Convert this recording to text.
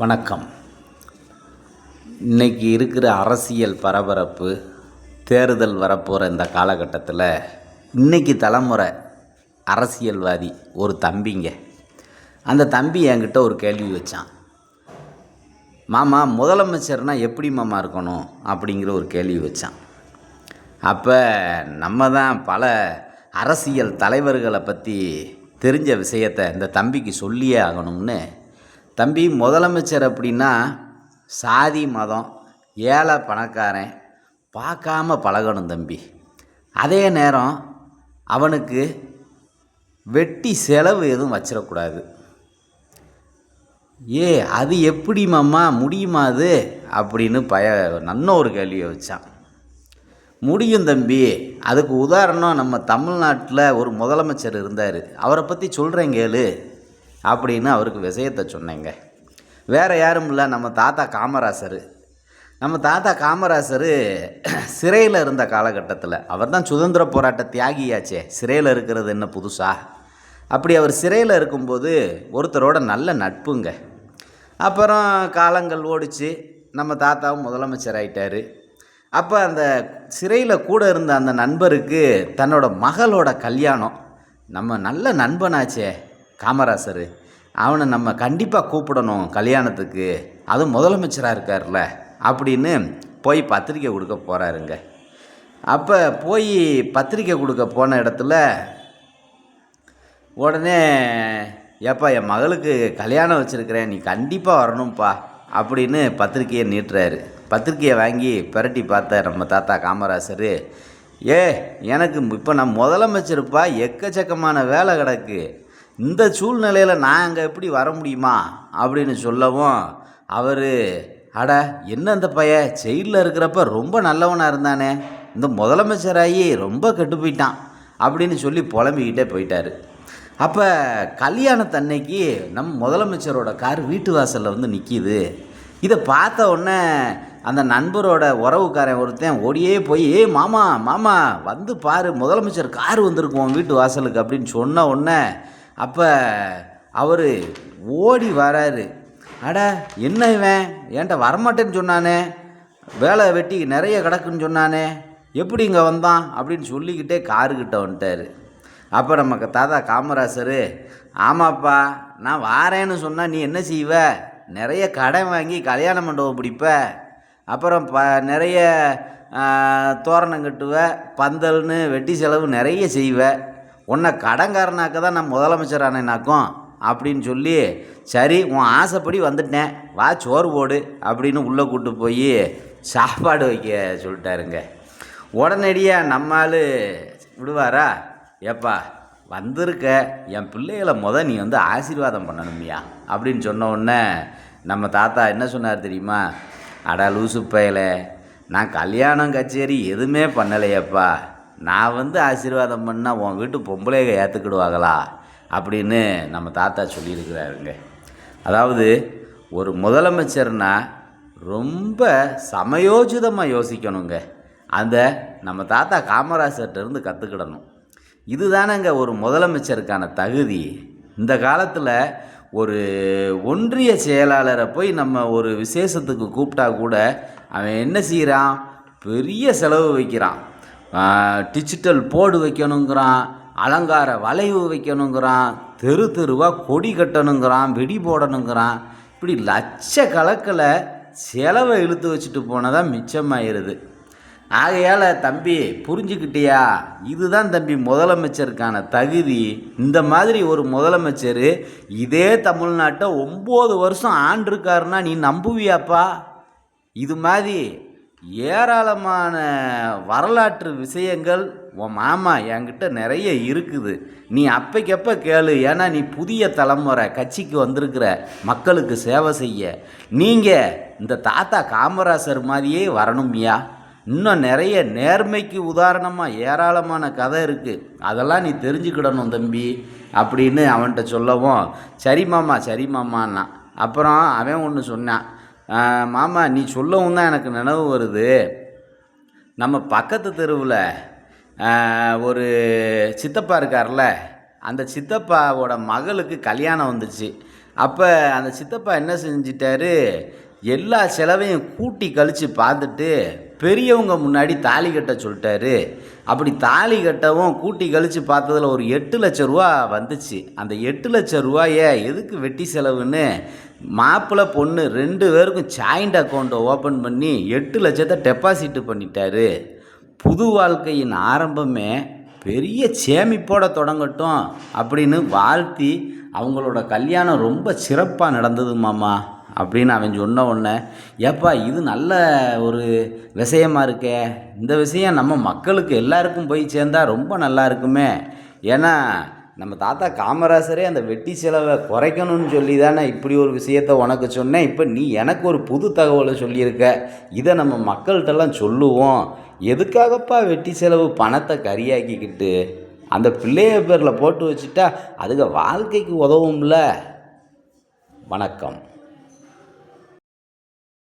வணக்கம். இன்றைக்கி இருக்கிற அரசியல் பரபரப்பு தேர்தல் வரப்போகிற இந்த காலகட்டத்தில் இன்னைக்கு தலைமுறை அரசியல்வாதி ஒரு தம்பிங்க. அந்த தம்பி என்கிட்ட ஒரு கேள்வி வச்சான். மாமா முதலமைச்சர்னா எப்படி மாமா இருக்கணும்? அப்படிங்கிற ஒரு கேள்வி வச்சான். அப்போ நம்ம தான் பல அரசியல் தலைவர்களை பற்றி தெரிஞ்ச விஷயத்தை இந்த தம்பிக்கு சொல்லியே ஆகணும்னு தம்பி முதலமைச்சர் அப்படின்னா சாதி மதம் ஏழை பணக்காரன் பார்க்காம பழகணும் தம்பி. அதே நேரம் அவனுக்கு வெட்டி செலவு எதுவும் வச்சிடக்கூடாது. ஏ அது எப்படி மாமா முடியுமா அது? அப்படின்னு பய நன்ன ஒரு கேள்வியை வச்சான். முடியும் தம்பி. அதுக்கு உதாரணம் நம்ம தமிழ்நாட்டில் ஒரு முதலமைச்சர் இருந்தார். அவரை பற்றி சொல்கிறேன் கேளு. அப்படின்னு அவருக்கு விஷயத்தை சொன்னேங்க. வேறு யாரும் இல்லை நம்ம தாத்தா காமராசர். நம்ம தாத்தா காமராசர் சிறையில் இருந்த காலகட்டத்தில் அவர் தான் சுதந்திர போராட்ட தியாகியாச்சே. சிறையில் இருக்கிறது என்ன புதுசா? அப்படி அவர் சிறையில் இருக்கும்போது ஒருத்தரோட நல்ல நட்புங்க. அப்புறம் காலங்கள் ஓடிச்சு நம்ம தாத்தாவும் முதலமைச்சர் ஆயிட்டாரு அப்போ அந்த சிறையில் கூட இருந்த அந்த நண்பருக்கு தன்னோட மகளோட கல்யாணம். நம்ம நல்ல நண்பனாச்சே. காமராசர். அவனை நம்ம கண்டிப்பாக கூப்பிடணும் கல்யாணத்துக்கு. அதுவும் முதலமைச்சராக இருக்கார்ல அப்படின்னு போய் பத்திரிக்கை கொடுக்க போகிறாருங்க அப்போ போய் பத்திரிக்கை கொடுக்க போன இடத்துல உடனே ஏப்பா என் மகளுக்கு கல்யாணம் வச்சுருக்கிறேன் நீ கண்டிப்பாக வரணும்ப்பா அப்படின்னு பத்திரிக்கையை நீட்டுறாரு. பத்திரிக்கையை வாங்கி பிரட்டி பார்த்த நம்ம தாத்தா காமராசர் ஏ எனக்கு இப்போ நான் முதலமைச்சருப்பா எக்கச்சக்கமான வேலை கிடக்கு. இந்த சூழ்நிலையில் நான் அங்கே எப்படி வர முடியுமா? அப்படின்னு சொல்லவும் அவர் அட என்ன இந்த பைய? ஜெயிலில் இருக்கிறப்ப ரொம்ப நல்லவனாக இருந்தானே. இந்த முதலமைச்சராகி ரொம்ப கெட்டு போயிட்டான். அப்படின்னு சொல்லி புலம்பிக்கிட்டே போயிட்டாரு. அப்போ கல்யாணத்தன்னைக்கு நம் முதலமைச்சரோட கார் வீட்டு வாசலில் வந்து நிற்கிது இதை பார்த்த உடனே அந்த நண்பரோட உறவுக்காரன் ஒருத்தன் ஓடியே போய் ஏ மாமா மாமா வந்து பாரு முதலமைச்சர் கார் வந்திருக்கும் வீட்டு வாசலுக்கு அப்படின்னு சொன்ன உடனே அப்போ அவர் ஓடி வராரு. அட என்ன இவன்? என்கிட்ட வரமாட்டேன்னு சொன்னானே? வேலை வெட்டி நிறைய கிடக்குன்னு சொன்னானே? எப்படி இங்கே வந்தான்? அப்படின்னு சொல்லிக்கிட்டே காருக்கிட்ட வந்துட்டார். அப்போ நம்ம தாதா தாத்தா காமராசர் ஆமாப்பா நான் வாரேன்னு சொன்னால் நீ என்ன செய்வ? நிறைய கடன் வாங்கி கல்யாண மண்டபம் பிடிப்ப. அப்புறம் ப நிறைய தோரணம் கட்டுவ. பந்தல்னு வெட்டி செலவு நிறைய செய்வேன் உன்னை கடன்காரனாக்க தான் நான் முதலமைச்சர் ஆனேனாக்கும் அப்படின்னு சொல்லி சரி உன் ஆசைப்படி வந்துட்டேன். வா சோறு போடு அப்படின்னு உள்ளே கூட்டு போய் சாப்பாடு வைக்க சொல்லிட்டாருங்க. உடனடியாக நம்மால் விடுவாரா? ஏப்பா வந்திருக்க என் பிள்ளைகளை முத நீ வந்து ஆசீர்வாதம் பண்ணணும்யா அப்படின்னு சொன்ன உடனே நம்ம தாத்தா என்ன சொன்னார் தெரியுமா? அடா லூசு பயலை நான் கல்யாணம் கச்சேரி எதுவுமே பண்ணலையப்பா. நான் வந்து ஆசீர்வாதம் பண்ணால் உன் வீட்டு பொம்பளைக ஏற்றுக்கிடுவாங்களா அப்படின்னு நம்ம தாத்தா சொல்லியிருக்கிறாருங்க. அதாவது ஒரு முதலமைச்சர்னா ரொம்ப சமயோஜிதமாக யோசிக்கணுங்க. அந்த நம்ம தாத்தா காமராசர்கிட்டருந்து கற்றுக்கிடணும் இதுதானங்க ஒரு முதலமைச்சருக்கான தகுதி. இந்த காலத்தில் ஒரு ஒன்றிய செயலாளரை போய் நம்ம ஒரு விசேஷத்துக்கு கூப்பிட்டா கூட அவன் என்ன செய்கிறான் பெரிய செலவு வைக்கிறான். டிஜிட்டல் போர்டு வைக்கணுங்கிறான் அலங்கார வளைவு வைக்கணுங்கிறான் தெரு தெருவாக கொடி கட்டணுங்கிறான் வெடி போடணுங்கிறான். இப்படி லட்ச கணக்கில் செலவை இழுத்து வச்சுட்டு போனதான் மிச்சமாயிருது. ஆகையால் தம்பி புரிஞ்சுக்கிட்டியா? இதுதான் தம்பி முதலமைச்சருக்கான தகுதி. இந்த மாதிரி ஒரு முதலமைச்சர் இதே தமிழ்நாட்டை ஒம்பது வருஷம் ஆண்டிருக்காருன்னா நீ நம்புவியாப்பா? இது மாதிரி ஏராளமான வரலாற்று விஷயங்கள் உன் மாமா என்கிட்ட நிறைய இருக்குது. நீ அப்பைக்கப்போ கேளு. ஏன்னா நீ புதிய தலைமுறை கட்சிக்கு வந்திருக்கிற மக்களுக்கு சேவை செய்ய. நீங்கள் இந்த தாத்தா காமராசர் மாதிரியே வரணும்யா இன்னும் நிறைய நேர்மைக்கு உதாரணமாக ஏராளமான கதை இருக்குது அதெல்லாம் நீ தெரிஞ்சுக்கிடணும் தம்பி அப்படின்னு அவன்கிட்ட சொல்லவும் சரி மாமா சரி மாமான்னா. அப்புறம் அவன் ஒன்று சொன்னான். மாமா நீ சொல்லவும் தான் எனக்கு நினைவு வருது. நம்ம பக்கத்து தெருவில் ஒரு சித்தப்பா இருக்கார்ல அந்த சித்தப்பாவோட மகளுக்கு கல்யாணம் வந்துச்சு. அப்போ அந்த சித்தப்பா என்ன செஞ்சிட்டாரு? எல்லா செலவையும் கூட்டி கழித்து பார்த்துட்டு பெரியவங்க முன்னாடி தாலி கட்ட சொல்லிட்டாரு. அப்படி தாலி கட்டவும் கூட்டி கழித்து பார்த்ததுல ஒரு எட்டு லட்ச ரூபா வந்துச்சு. அந்த எட்டு லட்ச ரூபாயை எதுக்கு வெட்டி செலவுன்னு மாப்பிள்ளை பொண்ணு ரெண்டு பேருக்கும் ஜாயிண்ட் அக்கௌண்ட்டை ஓப்பன் பண்ணி எட்டு லட்சத்தை டெபாசிட்டு பண்ணிட்டாரு. புது வாழ்க்கையின் ஆரம்பமே பெரிய சேமிப்போட தொடங்கட்டும் அப்படின்னு வாழ்த்தி அவங்களோட கல்யாணம் ரொம்ப சிறப்பாக நடந்தது மாமா. அப்படின்னு அவன் சொன்ன உடனே ஏப்பா இது நல்ல ஒரு விஷயமா இருக்கே. இந்த விஷயம் நம்ம மக்களுக்கு எல்லாருக்கும் போய் சேர்ந்தா ரொம்ப நல்லா இருக்குமே. ஏன்னா நம்ம தாத்தா காமராசரே அந்த வெட்டி செலவை குறைக்கணும்னு சொல்லி தானே இப்படி ஒரு விஷயத்த உனக்கு சொன்னேன். இப்போ நீ எனக்கு ஒரு புது தகவலை சொல்லியிருக்க. இதை நம்ம மக்கள்கிட்டலாம் சொல்லுவோம். எதுக்காகப்பா வெட்டி செலவு பணத்தை கரியாக்கிக்கிட்டு அந்த பிள்ளைய பேரில் போட்டு வச்சுட்டா அதுக்கு வாழ்க்கைக்கு உதவும்ல? வணக்கம்.